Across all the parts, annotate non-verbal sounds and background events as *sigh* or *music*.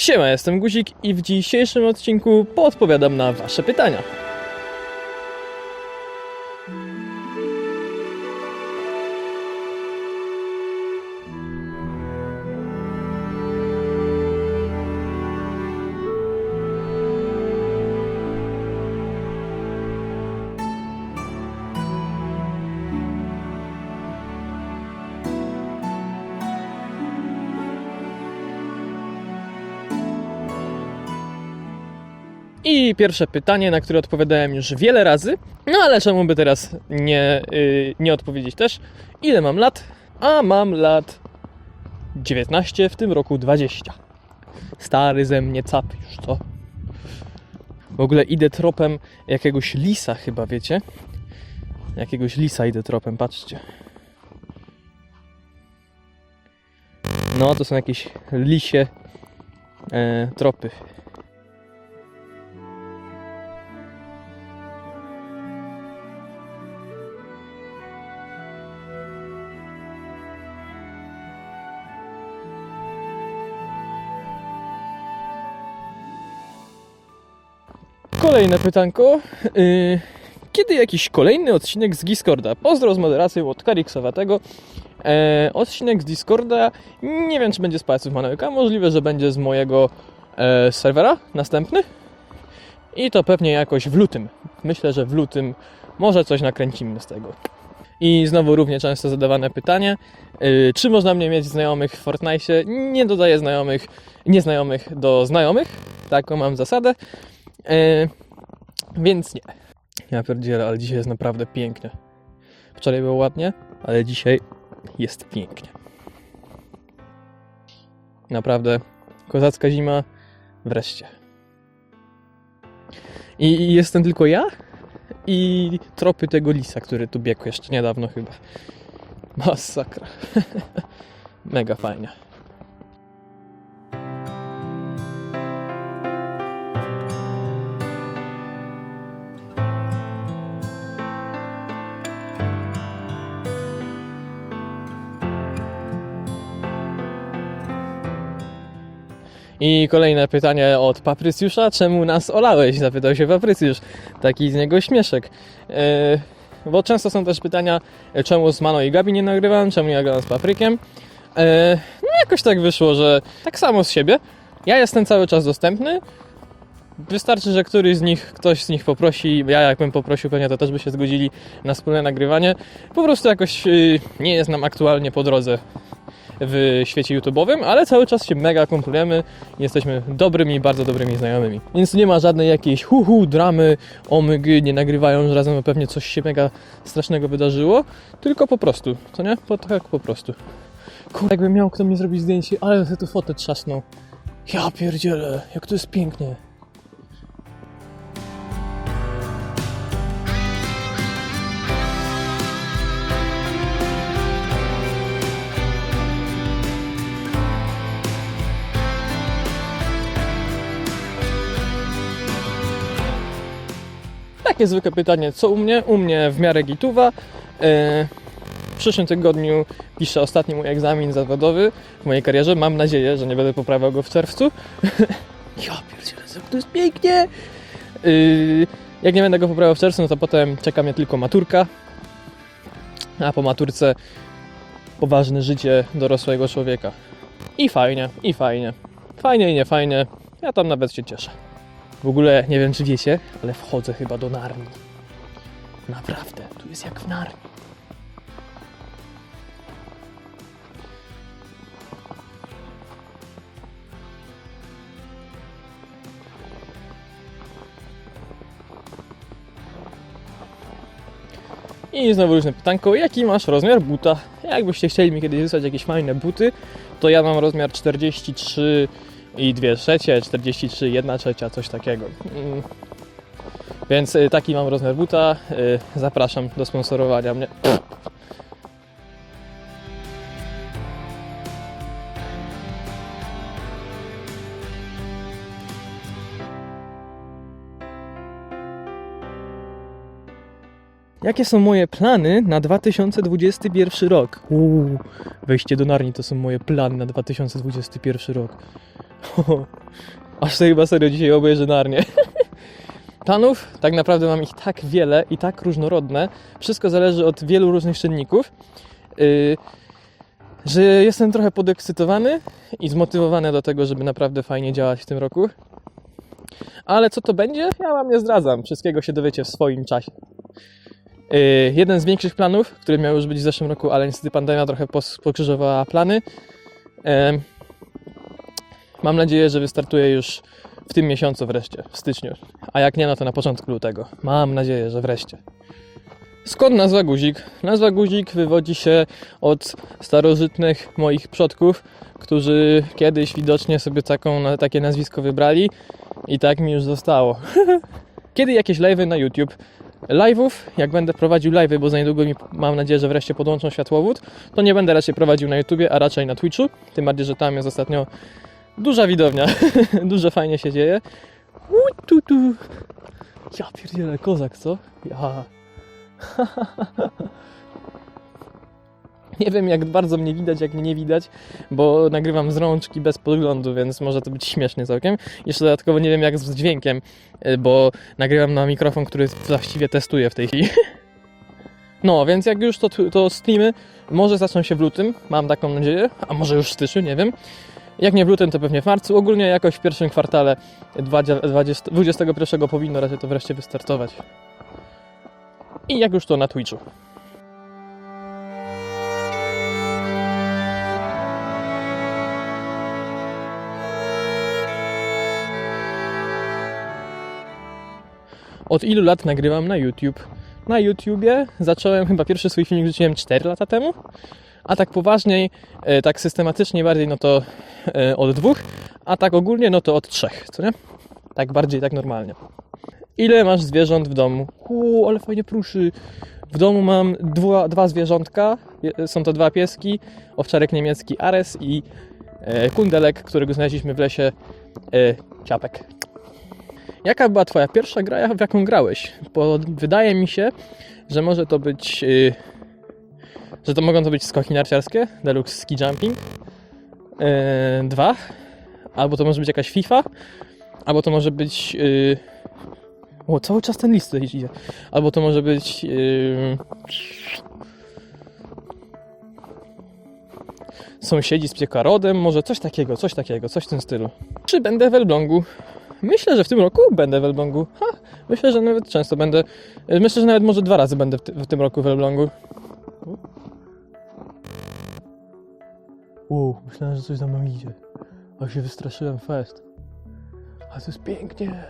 Siema, jestem Guzik i w dzisiejszym odcinku poodpowiadam na Wasze pytania. I pierwsze pytanie, na które odpowiadałem już wiele razy, no ale czemu by teraz nie, yy, nie odpowiedzieć też? Ile mam lat? A mam lat 19, w tym roku 20. Stary ze mnie cap już, co? W ogóle idę tropem jakiegoś lisa chyba, wiecie? Jakiegoś lisa idę tropem, patrzcie. No, to są jakieś lisie e, tropy. Kolejne pytanko. Yy, kiedy jakiś kolejny odcinek z Discorda? Pozdro z moderacją od Kariksowatego. E, odcinek z Discorda. Nie wiem, czy będzie z palców Manuelka. Możliwe, że będzie z mojego e, serwera następny. I to pewnie jakoś w lutym. Myślę, że w lutym może coś nakręcimy z tego. I znowu równie często zadawane pytanie, yy, czy można mnie mieć znajomych w Fortnite? Nie dodaję znajomych, nieznajomych do znajomych. Taką mam zasadę. E, więc nie. Ja pierdzielę, ale dzisiaj jest naprawdę pięknie. Wczoraj było ładnie, ale dzisiaj jest pięknie. Naprawdę kozacka zima wreszcie. I jestem tylko ja i tropy tego lisa, który tu biegł jeszcze niedawno chyba. Masakra. *laughs* Mega fajnie. I kolejne pytanie od Paprycjusza. Czemu nas olałeś? Zapytał się Paprycjusz. Taki z niego śmieszek. E, bo często są też pytania, e, czemu z Mano i Gabi nie nagrywam, czemu nie nagrywam z Paprykiem. E, no jakoś tak wyszło, że tak samo z siebie. Ja jestem cały czas dostępny. Wystarczy, że któryś z nich, ktoś z nich poprosi, ja jakbym poprosił, pewnie to też by się zgodzili na wspólne nagrywanie. Po prostu jakoś y, nie jest nam aktualnie po drodze w świecie YouTube'owym, ale cały czas się mega kumplujemy jesteśmy dobrymi, bardzo dobrymi znajomymi. Więc nie ma żadnej jakiejś hu-hu, dramy, omygy, nie nagrywają, że razem pewnie coś się mega strasznego wydarzyło, tylko po prostu, co nie? Po, tak po prostu. Kurde, jakbym miał kto mi zrobić zdjęcie, ale tu fotę trzasnął. Ja pierdzielę, jak to jest pięknie. Takie zwykłe pytanie, co u mnie? U mnie w miarę gituwa. E, W przyszłym tygodniu piszę ostatni mój egzamin zawodowy w mojej karierze. Mam nadzieję, że nie będę poprawiał go w czerwcu. *laughs* ja pierdzielę, to jest pięknie! Yy, Jak nie będę go poprawiał w czerwcu, no to potem czeka mnie tylko maturka. A po maturce poważne życie dorosłego człowieka. I fajnie, i fajnie. Fajnie i nie fajnie. Ja tam nawet się cieszę. W ogóle nie wiem, czy wiecie, ale wchodzę chyba do Narni. Naprawdę, tu jest jak w Narni. I znowu różne pytanko, jaki masz rozmiar buta? Jakbyście chcieli mi kiedyś wysłać jakieś fajne buty, to ja mam rozmiar 43 i 2 trzecie, 43, 1 trzecia, coś takiego. Mm. Więc y, taki mam rozmiar buta. y, Zapraszam do sponsorowania mnie. Jakie są moje plany na 2021 rok? Uuu, wejście do Narni to są moje plany na 2021 rok. *laughs* Aż sobie chyba serio dzisiaj obejrzę Narnię. *laughs* Planów tak naprawdę mam ich tak wiele i tak różnorodne. Wszystko zależy od wielu różnych czynników. Yy, że jestem trochę podekscytowany i zmotywowany do tego, żeby naprawdę fajnie działać w tym roku. Ale co to będzie? Ja wam nie zdradzam. Wszystkiego się dowiecie w swoim czasie. Yy, jeden z większych planów, który miał już być w zeszłym roku, ale niestety pandemia trochę pokrzyżowała plany. Mam nadzieję, że wystartuje już w tym miesiącu wreszcie, w styczniu. A jak nie, no to na początku lutego. Mam nadzieję, że wreszcie. Skąd nazwa guzik? Nazwa guzik wywodzi się od starożytnych moich przodków, którzy kiedyś widocznie sobie taką, takie nazwisko wybrali i tak mi już zostało. *laughs* Kiedy jakieś live'y na YouTube? Live'ów, jak będę prowadził live'y, bo za niedługo mi, mam nadzieję, że wreszcie podłączą światłowód, to nie będę raczej prowadził na YouTubie, a raczej na Twitchu. Tym bardziej, że tam jest ostatnio duża widownia. *laughs* Dużo fajnie się dzieje. Uj, tu, tu. Ja pierdzielę, kozak, co? Ja. *laughs* Nie wiem, jak bardzo mnie widać, jak mnie nie widać, bo nagrywam z rączki bez podglądu, więc może to być śmiesznie całkiem. Jeszcze dodatkowo nie wiem, jak z dźwiękiem, y, bo nagrywam na mikrofon, który właściwie testuję w tej chwili. *laughs* No, więc jak już to, to streamy, może zaczną się w lutym, mam taką nadzieję, a może już w styczniu, nie wiem. Jak nie w lutym, to pewnie w marcu. Ogólnie jakoś w pierwszym kwartale 20, 21 powinno raczej to wreszcie wystartować. I jak już to na Twitchu. Od ilu lat nagrywam na YouTube? Na YouTubie zacząłem chyba pierwszy swój filmik wrzuciłem 4 lata temu, a tak poważniej, e, tak systematycznie bardziej, no to e, od dwóch, a tak ogólnie, no to od trzech, co nie? Tak bardziej, tak normalnie. Ile masz zwierząt w domu? Uuu, ale fajnie pruszy. W domu mam dwa, dwa zwierzątka. Je- Są to dwa pieski. Owczarek niemiecki Ares i e, kundelek, którego znaleźliśmy w lesie e, Ciapek. Jaka była twoja pierwsza gra, w jaką grałeś? Bo wydaje mi się, że może to być... że to mogą to być skoki narciarskie, Deluxe Ski Jumping. Yy, dwa. Albo to może być jakaś FIFA. Albo to może być... Yy, o, cały czas ten list idzie. Albo to może być... Yy, sąsiedzi z piekarodem, może coś takiego, coś takiego, coś w tym stylu. Czy będę w Elblągu? Myślę, że w tym roku będę w Elblągu. Ha, myślę, że nawet często będę. Myślę, że nawet może dwa razy będę w, ty- w tym roku w Elblągu. Uuu, myślałem, że coś za mną idzie. A się wystraszyłem fest. A to jest pięknie.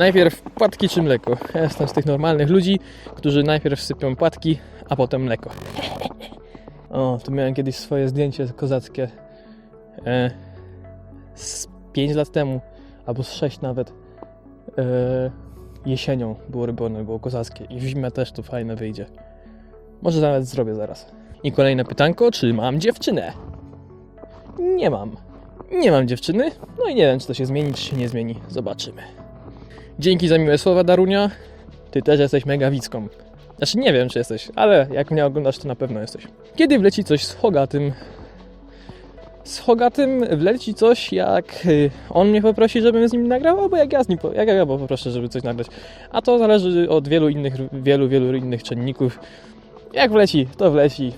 Najpierw płatki czy mleko? Ja jestem z tych normalnych ludzi, którzy najpierw sypią płatki, a potem mleko. *laughs* O, tu miałem kiedyś swoje zdjęcie kozackie. E, z 5 lat temu, albo z 6 nawet. E, jesienią było robione, było kozackie. I w zimę też to fajne wyjdzie. Może nawet zrobię zaraz. I kolejne pytanko, czy mam dziewczynę? Nie mam. Nie mam dziewczyny, no i nie wiem, czy to się zmieni, czy się nie zmieni. Zobaczymy. Dzięki za miłe słowa, Darunia. Ty też jesteś mega wicką. Znaczy nie wiem, czy jesteś, ale jak mnie oglądasz, to na pewno jesteś. Kiedy wleci coś z Hogatym? Z Hogatym wleci coś, jak y, on mnie poprosi, żebym z nim nagrał, albo jak ja z nim, po- jak ja poproszę, żeby coś nagrać. A to zależy od wielu innych, wielu, wielu innych czynników. Jak wleci, to wleci.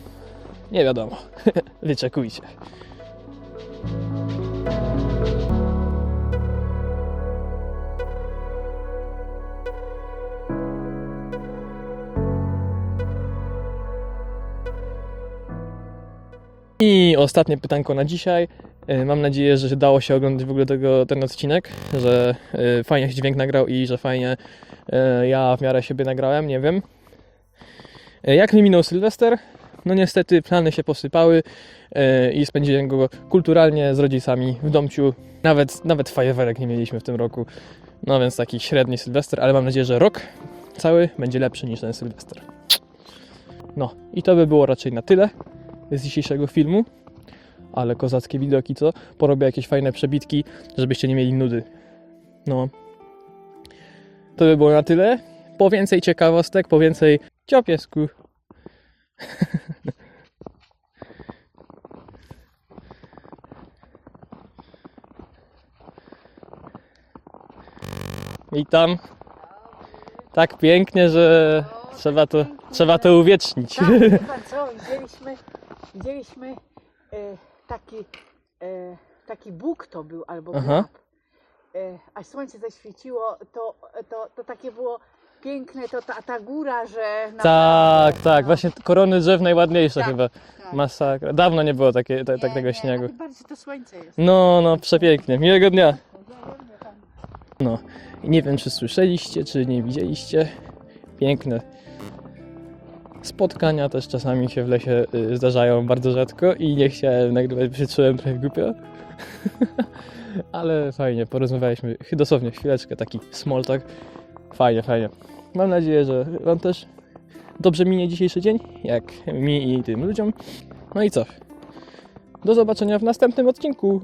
Nie wiadomo. *laughs* Wyczekujcie. I ostatnie pytanko na dzisiaj. E, Mam nadzieję, że dało się oglądać w ogóle tego, ten odcinek, że e, fajnie się dźwięk nagrał i że fajnie e, ja w miarę siebie nagrałem, nie wiem. Jak mi minął Sylwester? No niestety plany się posypały i spędziłem go kulturalnie z rodzicami w domciu. Nawet, nawet fajerwerek nie mieliśmy w tym roku. No więc taki średni Sylwester, ale mam nadzieję, że rok cały będzie lepszy niż ten Sylwester. No i to by było raczej na tyle z dzisiejszego filmu. Ale kozackie widoki, co? Porobię jakieś fajne przebitki, żebyście nie mieli nudy. No. To by było na tyle. Po więcej ciekawostek, po więcej ciopiesku. *laughs* Witam. Tak pięknie, że trzeba to, trzeba to uwiecznić. Tak, *laughs* widzieliśmy, widzieliśmy e, taki, e, taki Bóg to był, albo Aha. E, a słońce zaświeciło, to, to, to takie było piękne, to ta, ta góra, że... Tak, tak, no. właśnie korony drzew najładniejsze Tak, chyba. tak. Masakra. Dawno nie było takie, ta, Nie, takiego nie, śniegu. tym bardziej to słońce jest. No, no, przepięknie. Miłego dnia. No, i nie wiem, czy słyszeliście, czy nie widzieliście. Piękne spotkania też czasami się w lesie y, zdarzają bardzo rzadko i nie chciałem nagrywać, czułem trochę głupio. *laughs* Ale fajnie, porozmawialiśmy dosłownie chwileczkę, taki small talk. Fajnie, fajnie. Mam nadzieję, że Wam też dobrze minie dzisiejszy dzień, jak mi i tym ludziom. No i co? Do zobaczenia w następnym odcinku.